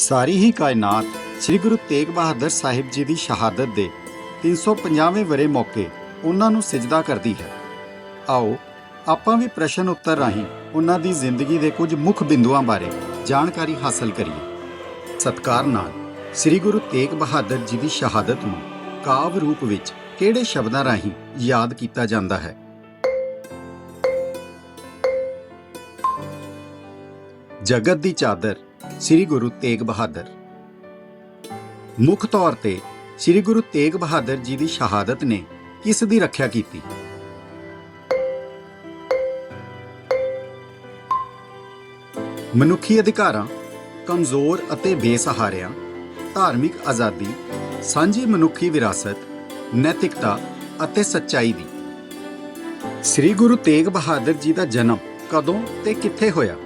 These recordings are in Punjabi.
ਸਾਰੀ ਹੀ ਕਾਇਨਾਤ ਸ੍ਰੀ ਗੁਰੂ ਤੇਗ ਬਹਾਦਰ ਸਾਹਿਬ ਜੀ ਦੀ ਸ਼ਹਾਦਤ ਦੇ 350ਵੇਂ ਵਰੇ ਮੌਕੇ ਉਹਨਾਂ ਨੂੰ ਸਜਦਾ ਕਰਦੀ ਹੈ। ਆਓ, ਆਪਾਂ ਵੀ ਪ੍ਰਸ਼ਨ ਉੱਤਰ ਰਾਹੀਂ ਉਹਨਾਂ ਦੀ ਜ਼ਿੰਦਗੀ ਦੇ ਕੁਝ ਮੁੱਖ ਬਿੰਦੂਆਂ ਬਾਰੇ ਜਾਣਕਾਰੀ ਹਾਸਲ ਕਰੀਏ। ਸਤਕਾਰ ਨਾਲ, ਸ੍ਰੀ ਗੁਰੂ ਤੇਗ ਬਹਾਦਰ ਜੀ ਦੀ ਸ਼ਹਾਦਤ ਨੂੰ ਕਾਵ ਰੂਪ ਵਿੱਚ ਕਿਹੜੇ ਸ਼ਬਦਾਂ ਰਾਹੀਂ ਯਾਦ ਕੀਤਾ ਜਾਂਦਾ ਹੈ? ਜਗਤ ਦੀ ਚਾਦਰ ਸ੍ਰੀ ਗੁਰੂ ਤੇਗ ਬਹਾਦਰ। ਮੁੱਖ ਤੌਰ ਤੇ ਸ੍ਰੀ ਗੁਰੂ ਤੇਗ ਬਹਾਦਰ ਜੀ ਦੀ ਸ਼ਹਾਦਤ ਨੇ ਕਿਸ ਦੀ ਰੱਖਿਆ ਕੀਤੀ? ਮਨੁੱਖੀ ਅਧਿਕਾਰਾਂ, ਕਮਜ਼ੋਰ ਅਤੇ ਬੇਸਹਾਰਿਆਂ, ਧਾਰਮਿਕ ਆਜ਼ਾਦੀ, ਸਾਂਝੀ ਮਨੁੱਖੀ ਵਿਰਾਸਤ, ਨੈਤਿਕਤਾ ਅਤੇ ਸੱਚਾਈ ਦੀ। ਸ੍ਰੀ ਗੁਰੂ ਤੇਗ ਬਹਾਦਰ ਜੀ ਦਾ ਜਨਮ ਕਦੋਂ ਤੇ ਕਿੱਥੇ ਹੋਇਆ?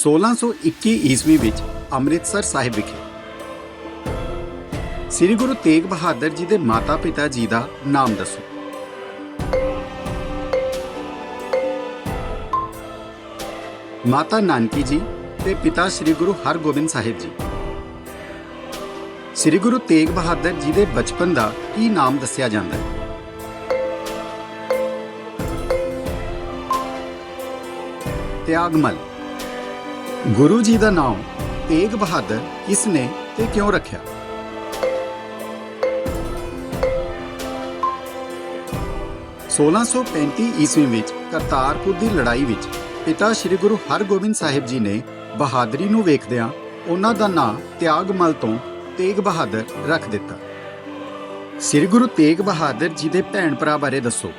1621 ਈਸਵੀ ਵਿੱਚ ਅੰਮ੍ਰਿਤਸਰ ਸਾਹਿਬ ਵਿਖੇ। ਸ੍ਰੀ ਗੁਰੂ ਤੇਗ ਬਹਾਦਰ ਜੀ ਦੇ ਮਾਤਾ-ਪਿਤਾ ਜੀ ਦਾ ਨਾਮ ਦੱਸੋ। ਮਾਤਾ ਨਾਨਕੀ ਜੀ ਤੇ ਪਿਤਾ ਸ੍ਰੀ ਗੁਰੂ ਹਰਗੋਬਿੰਦ ਸਾਹਿਬ ਜੀ। ਸ੍ਰੀ ਗੁਰੂ ਤੇਗ ਬਹਾਦਰ ਜੀ ਦੇ ਬਚਪਨ ਦਾ ਕੀ ਨਾਮ ਦੱਸਿਆ ਜਾਂਦਾ ਹੈ? ਤਿਆਗਮਲ। ਗੁਰੂ ਜੀ ਦਾ ਨਾਮ ਤੇਗ ਬਹਾਦਰ ਕਿਸ ਨੇ ਤੇ ਕਿਉਂ ਰੱਖਿਆ? ਸੋਲਾਂ ਸੌ ਪੈਂਤੀ ਈਸਵੀ ਵਿੱਚ ਕਰਤਾਰਪੁਰ ਦੀ ਲੜਾਈ ਵਿੱਚ ਪਿਤਾ ਸ੍ਰੀ ਗੁਰੂ ਹਰਗੋਬਿੰਦ ਸਾਹਿਬ ਜੀ ਨੇ ਬਹਾਦਰੀ ਨੂੰ ਵੇਖਦਿਆਂ ਉਹਨਾਂ ਦਾ ਨਾਂ ਤਿਆਗਮਲ ਤੋਂ ਤੇਗ ਬਹਾਦਰ ਰੱਖ ਦਿੱਤਾ। ਸ੍ਰੀ ਗੁਰੂ ਤੇਗ ਬਹਾਦਰ ਜੀ ਦੇ ਭੈਣ ਭਰਾ ਬਾਰੇ ਦੱਸੋ।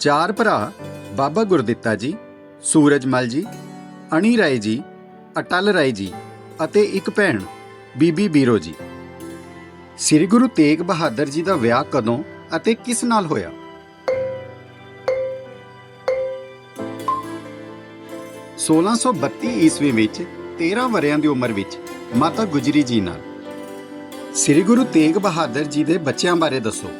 ਚਾਰ ਭਰਾ, ਬਾਬਾ ਗੁਰਦਿੱਤਾ ਜੀ ਸੂਰਜਮਲ ਜੀ, ਅਣੀ ਰਾਏ ਜੀ, ਅਟਲ ਰਾਏ ਜੀ ਅਤੇ ਇੱਕ ਭੈਣ, ਬੀਬੀ ਬੀਰੋ ਜੀ। ਸ੍ਰੀ ਗੁਰੂ ਤੇਗ ਬਹਾਦਰ ਜੀ ਦਾ ਵਿਆਹ ਕਦੋਂ ਅਤੇ ਕਿਸ ਨਾਲ ਹੋਇਆ? ਸੋਲਾਂ ਸੌ ਬੱਤੀ ਈਸਵੀ ਵਿੱਚ 13 ਵਰਿਆਂ ਦੀ ਉਮਰ ਵਿੱਚ, ਮਾਤਾ ਗੁਜਰੀ ਜੀ ਨਾਲ। ਸ੍ਰੀ ਗੁਰੂ ਤੇਗ ਬਹਾਦਰ ਜੀ ਦੇ ਬੱਚਿਆਂ ਬਾਰੇ ਦੱਸੋ।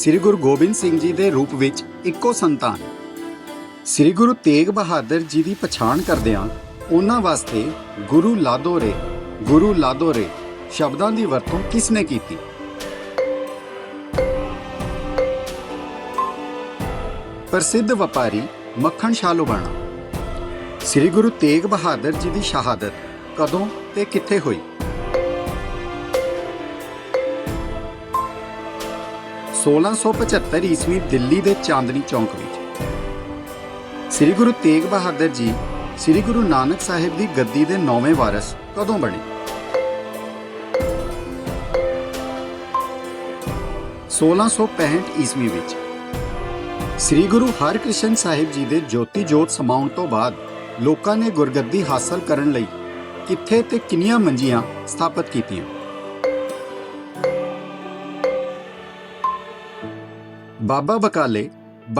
ਸ੍ਰੀ ਗੁਰੂ ਗੋਬਿੰਦ ਸਿੰਘ ਜੀ ਦੇ ਰੂਪ ਵਿੱਚ ਇੱਕੋ ਸੰਤਾਨ। ਸ੍ਰੀ ਗੁਰੂ ਤੇਗ ਬਹਾਦਰ ਜੀ ਦੀ ਪਛਾਣ ਕਰਦਿਆਂ ਉਹਨਾਂ ਵਾਸਤੇ ਗੁਰੂ ਲਾਦੋਰੇ ਗੁਰੂ ਲਾਦੋਰੇ ਸ਼ਬਦਾਂ ਦੀ ਵਰਤੋਂ ਕਿਸ ਨੇ ਕੀਤੀ? ਪ੍ਰਸਿੱਧ ਵਪਾਰੀ ਮੱਖਣ ਸ਼ਾਹ ਲੋਬਾਣਾ। ਸ੍ਰੀ ਗੁਰੂ ਤੇਗ ਬਹਾਦਰ ਜੀ ਦੀ ਸ਼ਹਾਦਤ ਕਦੋਂ ਤੇ ਕਿੱਥੇ ਹੋਈ? 1675 ਈਸਵੀ ਦਿੱਲੀ ਦੇ ਚਾਂਦਨੀ ਚੌਂਕ ਵਿੱਚ। ਸ੍ਰੀ ਗੁਰੂ ਤੇਗ ਬਹਾਦਰ ਜੀ ਸ੍ਰੀ ਗੁਰੂ ਨਾਨਕ ਸਾਹਿਬ ਦੀ ਗੱਦੀ ਦੇ ਨੌਵੇਂ ਵਾਰਸ ਕਦੋਂ ਬਣੇ? 1665 ਈਸਵੀ ਵਿੱਚ ਸ੍ਰੀ ਗੁਰੂ ਹਰਕ੍ਰਿਸ਼ਨ ਸਾਹਿਬ ਜੀ ਦੇ ਜੋਤੀ ਜੋਤ ਸਮਾਉਣ ਤੋਂ ਬਾਅਦ ਲੋਕਾਂ ਨੇ ਗੁਰਗੱਦੀ ਹਾਸਲ ਕਰਨ ਲਈ ਕਿੱਥੇ ਤੇ ਕਿੰਨੀਆਂ ਮੰਜੀਆਂ ਸਥਾਪਿਤ ਕੀਤੀਆਂ? ਬਾਬਾ ਬਕਾਲੇ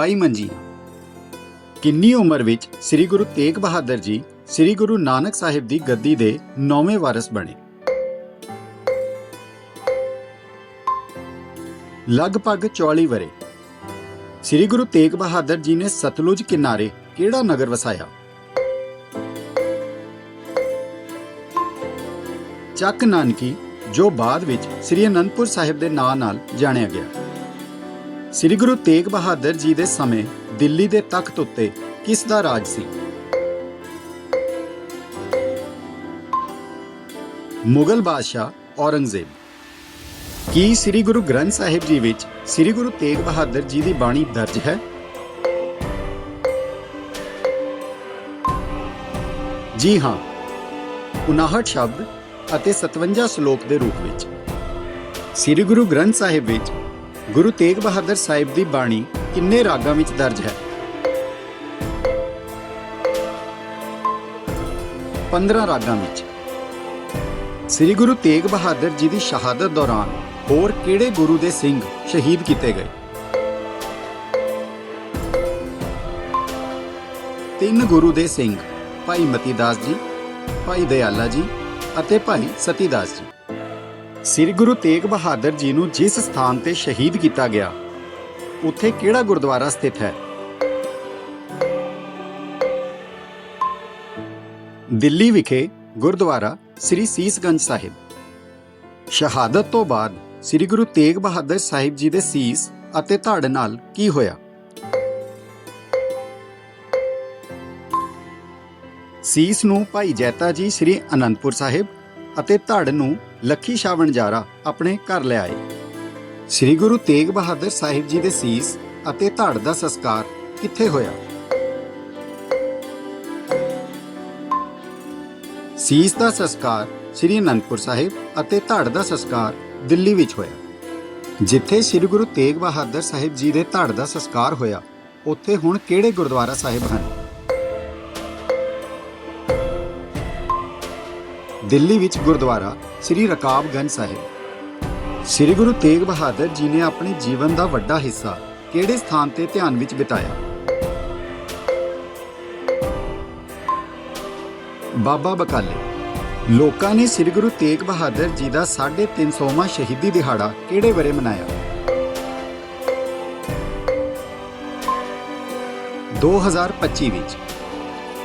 22 ਮੰਜੀਆਂ ਕਿੰਨੀ ਉਮਰ ਵਿੱਚ ਸ੍ਰੀ ਗੁਰੂ ਤੇਗ ਬਹਾਦਰ ਜੀ ਸ੍ਰੀ ਗੁਰੂ ਨਾਨਕ ਸਾਹਿਬ ਦੀ ਗੱਦੀ ਦੇ ਨੌਵੇਂ ਵਾਰਸ ਬਣੇ। ਲਗਭਗ 44 ਵਰੇ ਸ੍ਰੀ ਗੁਰੂ ਤੇਗ ਬਹਾਦਰ ਜੀ ਨੇ ਸਤਲੁਜ ਕਿਨਾਰੇ ਕਿਹੜਾ ਨਗਰ ਵਸਾਇਆ? ਚੱਕ ਨਾਨਕੀ, ਜੋ ਬਾਅਦ ਵਿੱਚ ਸ੍ਰੀ ਅਨੰਦਪੁਰ ਸਾਹਿਬ ਦੇ ਨਾਂ ਨਾਲ ਜਾਣਿਆ ਗਿਆ। ਸ੍ਰੀ ਗੁਰੂ ਤੇਗ ਬਹਾਦਰ ਜੀ ਦੇ ਸਮੇਂ ਦਿੱਲੀ ਦੇ ਤਖਤ ਉੱਤੇ ਕਿਸ ਦਾ ਰਾਜ ਸੀ? ਮੁਗਲ ਬਾਦਸ਼ਾਹ ਔਰੰਗਜ਼ੇਬ। ਕੀ ਸ੍ਰੀ ਗੁਰੂ ਗ੍ਰੰਥ ਸਾਹਿਬ ਜੀ ਵਿੱਚ ਸ੍ਰੀ ਗੁਰੂ ਤੇਗ ਬਹਾਦਰ ਜੀ ਦੀ ਬਾਣੀ ਦਰਜ ਹੈ? ਜੀ ਹਾਂ 59 ਸ਼ਬਦ ਅਤੇ 57 ਸ਼ਲੋਕ ਦੇ ਰੂਪ ਵਿੱਚ। ਸ੍ਰੀ ਗੁਰੂ ਗ੍ਰੰਥ ਸਾਹਿਬ ਵਿੱਚ ਗੁਰੂ ਤੇਗ ਬਹਾਦਰ ਸਾਹਿਬ ਦੀ ਬਾਣੀ ਕਿੰਨੇ ਰਾਗਾਂ ਵਿੱਚ ਦਰਜ ਹੈ? 15 ਰਾਗਾਂ ਵਿੱਚ। ਸ੍ਰੀ ਗੁਰੂ ਤੇਗ ਬਹਾਦਰ ਜੀ ਦੀ ਸ਼ਹਾਦਤ ਦੌਰਾਨ ਹੋਰ ਕਿਹੜੇ ਗੁਰੂ ਦੇ ਸਿੰਘ ਸ਼ਹੀਦ ਕੀਤੇ ਗਏ? ਤਿੰਨ ਗੁਰੂ ਦੇ ਸਿੰਘ, ਭਾਈ ਮਤੀਦਾਸ ਜੀ, ਭਾਈ ਦਇਆਲਾ ਜੀ ਅਤੇ ਭਾਈ ਸਤੀਦਾਸ ਜੀ। ਸ੍ਰੀ ਗੁਰੂ ਤੇਗ ਬਹਾਦਰ ਜੀ ਨੂੰ ਜਿਸ ਸਥਾਨ ਤੇ ਸ਼ਹੀਦ ਕੀਤਾ ਗਿਆ, ਉੱਥੇ ਕਿਹੜਾ ਗੁਰਦੁਆਰਾ ਸਥਿਤ ਹੈ? ਦਿੱਲੀ ਵਿਖੇ ਗੁਰਦੁਆਰਾ ਸ੍ਰੀ ਸੀਸਗੰਜ ਸਾਹਿਬ। ਸ਼ਹਾਦਤ ਤੋਂ ਬਾਅਦ ਸ੍ਰੀ ਗੁਰੂ ਤੇਗ ਬਹਾਦਰ ਸਾਹਿਬ ਜੀ ਦੇ ਸੀਸ ਅਤੇ ਧੜ ਨਾਲ ਕੀ ਹੋਇਆ? ਸੀਸ ਨੂੰ ਭਾਈ ਜੈਤਾ ਜੀ ਸ੍ਰੀ ਅਨੰਦਪੁਰ ਸਾਹਿਬ ਅਤੇ ਧੜ ਨੂੰ ਲੱਖੀ ਸ਼ਾਹ ਵਣਜਾਰਾ ਆਪਣੇ ਘਰ ਲਿਆਏ ਸ੍ਰੀ ਗੁਰੂ ਤੇਗ ਬਹਾਦਰ ਸਾਹਿਬ ਜੀ ਦੇ ਸੀਸ ਅਤੇ ਧੜ ਦਾ ਸੰਸਕਾਰ ਕਿੱਥੇ ਹੋਇਆ? ਸੀਸ ਦਾ ਸੰਸਕਾਰ ਸ੍ਰੀ ਅਨੰਦਪੁਰ ਸਾਹਿਬ ਅਤੇ ਧੜ ਦਾ ਸੰਸਕਾਰ ਦਿੱਲੀ ਵਿੱਚ ਹੋਇਆ। ਜਿੱਥੇ ਸ੍ਰੀ ਗੁਰੂ ਤੇਗ ਬਹਾਦਰ ਸਾਹਿਬ ਜੀ ਦੇ ਧੜ ਦਾ ਸੰਸਕਾਰ ਹੋਇਆ, ਉੱਥੇ ਹੁਣ ਕਿਹੜੇ ਗੁਰਦੁਆਰਾ ਸਾਹਿਬ ਹਨ? ਦਿੱਲੀ ਵਿੱਚ ਗੁਰਦੁਆਰਾ ਸ੍ਰੀ ਰਕਾਬਗੰਜ ਸਾਹਿਬ। ਸ੍ਰੀ ਗੁਰੂ ਤੇਗ ਬਹਾਦਰ ਜੀ ਨੇ ਆਪਣੇ ਜੀਵਨ ਦਾ ਵੱਡਾ ਹਿੱਸਾ ਕਿਹੜੇ ਸਥਾਨ ਤੇ ਧਿਆਨ ਵਿੱਚ ਬਿਤਾਇਆ? ਬਾਬਾ ਬਕਾਲੇ। ਲੋਕਾਂ ਨੇ ਸ੍ਰੀ ਗੁਰੂ ਤੇਗ ਬਹਾਦਰ ਜੀ ਦਾ 350ਵਾਂ ਸ਼ਹੀਦੀ ਦਿਹਾੜਾ ਕਿਹੜੇ ਵਰੇ ਮਨਾਇਆ? 2025 ਵਿੱਚ